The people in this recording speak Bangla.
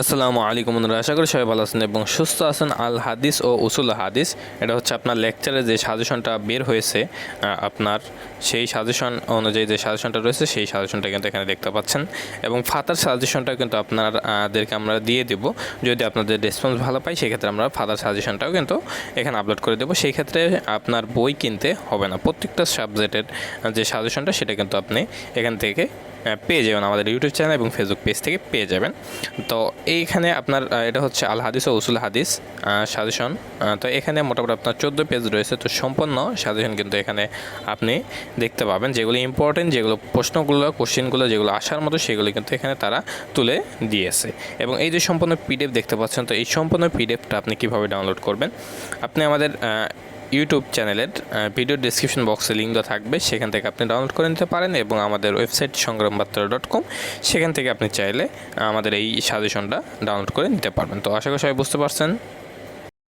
আসসালামু আলাইকুম বন্ধুরা, আশা করি সবাই ভালো আছেন এবং সুস্থ আছেন। আল হাদিস ও উসুল হাদিস, এটা হচ্ছে আপনার লেকচারে যে সাজেশনটা বের হয়েছে আপনার সেই সাজেশন অনুযায়ী যে সাজেশনটা রয়েছে, সেই সাজেশনটা কিন্তু এখানে দেখতে পাচ্ছেন। এবং ফাতার সাজেশনটা কিন্তু আপনাদেরকে আমরা দিয়ে দেব। যদি আপনাদের রেসপন্স ভালো পাই, সেক্ষেত্রে আমরা ফাদার সাজেশনটাও কিন্তু এখানে আপলোড করে দেবো। সেই ক্ষেত্রে আপনার বই কিনতে হবে না। প্রত্যেকটা সাবজেক্টের যে সাজেশনটা, সেটা কিন্তু আপনি এখান থেকে পেয়ে যাবেন আমাদের ইউটিউব চ্যানেল এবং ফেসবুক পেজ থেকে পেয়ে যাবেন। তো এইখানে আপনার এটা হচ্ছে আল হাদিস ও উসুল হাদিস সাজেশন। তো এখানে মোটামুটি আপনার চোদ্দ পেজ রয়েছে। তো সম্পন্ন সাজেশন কিন্তু এখানে আপনি দেখতে পাবেন। যেগুলো ইম্পর্টেন্ট যেগুলো প্রশ্নগুলো কোশ্চেনগুলো যেগুলো আসার মতো, সেগুলো কিন্তু এখানে তারা তুলে দিয়েছে। এবং এই যে সম্পূর্ণ পিডিএফ দেখতে পাচ্ছেন, তো এই সম্পূর্ণ পিডিএফটা আপনি কীভাবে ডাউনলোড করবেন? আপনি আমাদের ইউটিউব চ্যানেলের ভিডিও ডিসক্রিপশন বক্সে লিঙ্ক দেওয়া থাকবে। সেখান থেকে আপনি ডাউনলোড করে নিতে পারেন এবং আমাদের ওয়েবসাইট সংগ্রামবার্তা ডট কম সেখান থেকে আপনি চাইলে আমাদের এই সাজেশনটা ডাউনলোড করে নিতে পারবেন। তো আশা করি সবাই বুঝতে পারছেন।